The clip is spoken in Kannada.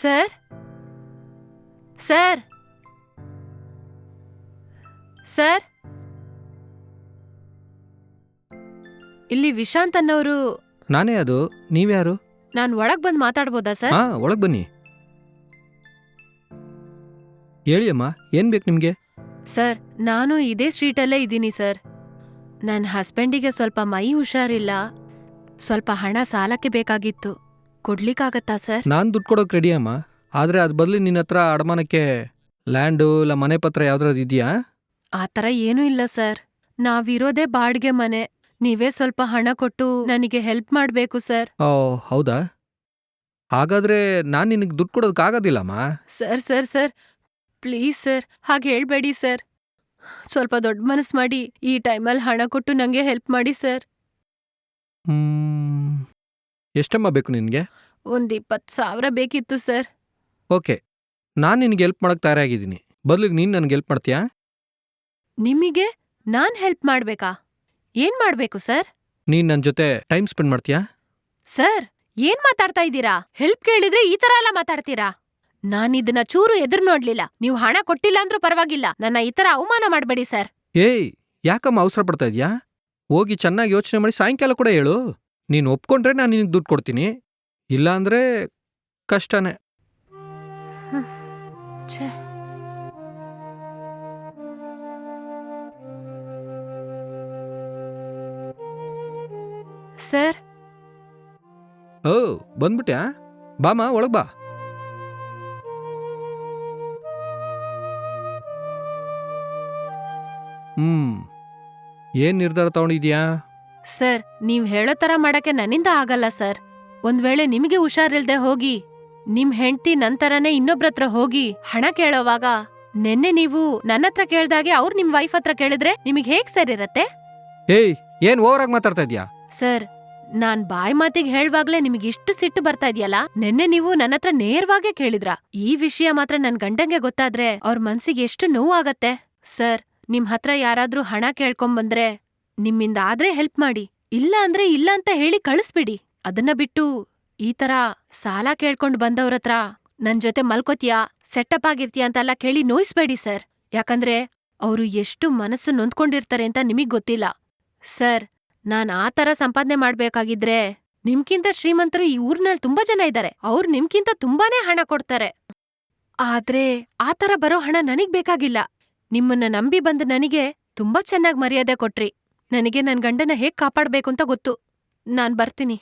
ಸರ್? ಸರ್? ಸರ್? ಇಲ್ಲಿ ವಿಶಾಂತ್ ಅನ್ನೋರು ನಾನೇ ಅದು ನೀವ್ಯಾರು? ನಾನು ಒಳಗ್ ಬಂದು ಮಾತಾಡ್ಬೋದಾ ಸರ್? ಹಾ ಒಳಗ್ ಬನ್ನಿ. ಹೇಳಿ ಅಮ್ಮ ಏನ್ ಬೇಕು ನಿಮ್ಗೆ? ಸರ್ ನಾನು ಇದೇ ಸ್ಟ್ರೀಟಲ್ಲೇ ಇದ್ದೀನಿ ಸರ್. ನನ್ನ ಹಸ್ಬೆಂಡಿಗೆ ಸ್ವಲ್ಪ ಮೈ ಹುಷಾರಿಲ್ಲ. ಸ್ವಲ್ಪ ಹಣ ಸಾಲಕ್ಕೆ ಬೇಕಾಗಿತ್ತು. ಕೊಡ್ಲಿಕ್ಕಾಗತ್ತಾ ಸರ್? ನಾನ್ ದುಡ್ಡು ಕೊಡೋಕೆ ರೆಡಿ ಅಮ್ಮ. ಆದ್ರೆ ಅದ್ ಬದಲು ನಿನ್ನ ಹತ್ರ ಅಡಮಾನಕ್ಕೆ ಲ್ಯಾಂಡು ಇಲ್ಲ ಮನೆ ಪತ್ರ ಯಾವ್ದಾದ್ರು ಇದೆಯಾ? ಆ ತರ ಏನೂ ಇಲ್ಲ ಸರ್. ನಾವಿರೋದೇ ಬಾಡ್ಗೆ ಮನೆ. ನೀವೇ ಸ್ವಲ್ಪ ಹಣ ಕೊಟ್ಟು ನನಗೆ ಹೆಲ್ಪ್ ಮಾಡ್ಬೇಕು ಸರ್. ಓ ಹೌದಾ? ಹಾಗಾದ್ರೆ ನಾನ್ ನಿನಗೆ ದುಡ್ಡು ಕೊಡೋದಕ್ಕಾಗೋದಿಲ್ಲಮ್ಮ sir sir sir. Please sir ಹಾಗೆ ಹೇಳ್ಬೇಡಿ ಸರ್. ಸ್ವಲ್ಪ ದೊಡ್ಡ ಮನಸ್ಸು ಮಾಡಿ ಈ ಟೈಮಲ್ಲಿ ಹಣ ಕೊಟ್ಟು ನನಗೆ ಹೆಲ್ಪ್ ಮಾಡಿ ಸರ್. ಹ್ಮ್. ಎಷ್ಟಮ್ಮ ಬೇಕು ನಿನಗೆ? ಒಂದು ಇಪ್ಪತ್ತು ಸಾವಿರ ಬೇಕಿತ್ತು ಸರ್. ಓಕೆ. ನಾನು ನಿನಗೆ ಹೆಲ್ಪ್ ಮಾಡೋಕ್ಕೆ ತಯಾರಾಗಿದ್ದೀನಿ. ಬದಲಿಗೆ ನೀನು ನನಗೆ ಹೆಲ್ಪ್ ಮಾಡ್ತೀಯಾ? ನಿಮಗೆ ನಾನು ಹೆಲ್ಪ್ ಮಾಡಬೇಕಾ? ಏನು ಮಾಡಬೇಕು ಸರ್? ನೀನು ನನ್ನ ಜೊತೆ ಟೈಮ್ ಸ್ಪೆಂಡ್ ಮಾಡ್ತೀಯಾ? ಸರ್ ಏನ್ ಮಾತಾಡ್ತಾ ಇದ್ದೀರಾ? ಹೆಲ್ಪ್ ಕೇಳಿದ್ರೆ ಈ ತರ ಎಲ್ಲ ಮಾತಾಡ್ತೀರಾ? ನಾನು ಇದನ್ನ ಚೂರು ಎದುರು ನೋಡ್ಲಿಲ್ಲ. ನೀವು ಹಣ ಕೊಟ್ಟಿಲ್ಲ ಅಂದ್ರೂ ಪರವಾಗಿಲ್ಲ. ನನ್ನ ಈ ತರ ಅವಮಾನ ಮಾಡ್ಬೇಡಿ ಸರ್. ಏಯ್ ಯಾಕಮ್ಮ ಅವಸರ ಪಡ್ತಾ ಇದೀಯಾ? ಹೋಗಿ ಚೆನ್ನಾಗಿ ಯೋಚನೆ ಮಾಡಿ ಸಾಯಂಕಾಲ ಕೂಡ ಹೇಳು. ನೀನು ಒಪ್ಕೊಂಡ್ರೆ ನಾನು ನಿನಗೆ ದುಡ್ಡು ಕೊಡ್ತೀನಿ. ಇಲ್ಲ ಅಂದ್ರೆ ಕಷ್ಟನೇ. ಛೇ. ಸರ್? ಓ ಬಂದ್ಬಿಟ್ಯಾ? ಬಾಮ ಒಳಗೆ ಬಾ. ಹ್ಮ್. ಏನ್ ನಿರ್ಧಾರ ತಗೊಂಡಿದ್ಯಾ? ಸರ್ ನೀವ್ ಹೇಳೋ ತರ ಮಾಡಕ್ಕೆ ನನ್ನಿಂದ ಆಗಲ್ಲ ಸರ್. ಒಂದ್ ವೇಳೆ ನಿಮಗೆ ಹುಷಾರಿಲ್ದೆ ಹೋಗಿ ನಿಮ್ ಹೆಂಡ್ತಿ ನಂತರನೇ ಇನ್ನೊಬ್ರತ್ರ ಹೋಗಿ ಹಣ ಕೇಳೋವಾಗ ನೆನ್ನೆ ನೀವು ನನ್ನ ಹತ್ರ ಕೇಳ್ದಾಗೆ ಅವ್ರು ನಿಮ್ ವೈಫ್ ಹತ್ರ ಕೇಳಿದ್ರೆ ನಿಮಗೆ ಹೇಗ್ ಸರ್ ಇರತ್ತೆ ಏಯ್ ಏನ್ ಓವರ್ ಆಗಿ ಮಾತಾಡ್ತಾ ಇದ್ಯಾ? ಸರ್ ನಾನ್ ಬಾಯ್ ಮಾತಿಗೆ ಹೇಳ್ವಾಗ್ಲೇ ನಿಮ್ಗೆ ಇಷ್ಟು ಸಿಟ್ಟು ಬರ್ತಾ ಇದೆಯಲ್ಲ? ನೆನ್ನೆ ನೀವು ನನ್ನ ಹತ್ರ ನೇರವಾಗೇ ಕೇಳಿದ್ರ? ಈ ವಿಷಯ ಮಾತ್ರ ನನ್ ಗಂಡಂಗೆ ಗೊತ್ತಾದ್ರೆ ಅವ್ರ ಮನ್ಸಿಗೆ ಎಷ್ಟು ನೋವಾಗತ್ತೆ? ಸರ್ ನಿಮ್ ಹತ್ರ ಯಾರಾದ್ರೂ ಹಣ ಕೇಳ್ಕೊಂಬಂದ್ರೆ ನಿಮ್ಮಿಂದ ಆದ್ರೆ ಹೆಲ್ಪ್ ಮಾಡಿ. ಇಲ್ಲ ಅಂದ್ರೆ ಇಲ್ಲ ಅಂತ ಹೇಳಿ ಕಳಿಸ್ಬಿಡಿ. ಅದನ್ನ ಬಿಟ್ಟು ಈ ತರ ಸಾಲ ಕೇಳ್ಕೊಂಡ್ ಬಂದವ್ರತ್ರ ನನ್ ಜೊತೆ ಮಲ್ಕೋತ್ಯಾ ಸೆಟಪ್ ಆಗಿರ್ತೀಯ ಅಂತೆಲ್ಲ ಕೇಳಿ ನೋಯಿಸ್ಬೇಡಿ ಸರ್. ಯಾಕಂದ್ರೆ ಅವ್ರು ಎಷ್ಟು ಮನಸ್ಸು ನೊಂದ್ಕೊಂಡಿರ್ತಾರೆ ಅಂತ ನಿಮಗ್ ಗೊತ್ತಿಲ್ಲ. ಸರ್, ನಾನ್ ಆ ತರ ಸಂಪಾದನೆ ಮಾಡ್ಬೇಕಾಗಿದ್ರೆ ನಿಮ್ಕಿಂತ ಶ್ರೀಮಂತರು ಈ ಊರ್ನಲ್ಲಿ ತುಂಬಾ ಜನ ಇದ್ದಾರೆ ಅವ್ರು ನಿಮ್ಕಿಂತ ತುಂಬಾನೇ ಹಣ ಕೊಡ್ತಾರೆ. ಆದ್ರೆ ಆ ತರ ಬರೋ ಹಣ ನನಗ್ ಬೇಕಾಗಿಲ್ಲ. ನಿಮ್ಮನ್ನ ನಂಬಿ ಬಂದ ನನಗೆ ತುಂಬಾ ಚೆನ್ನಾಗ್ ಮರ್ಯಾದೆ ಕೊಟ್ರಿ. ನನಗೆ ನನ್ ಗಂಡನ ಹೇಗ್ ಕಾಪಾಡ್ಬೇಕು ಅಂತ ಗೊತ್ತು. ನಾನ್ ಬರ್ತೀನಿ.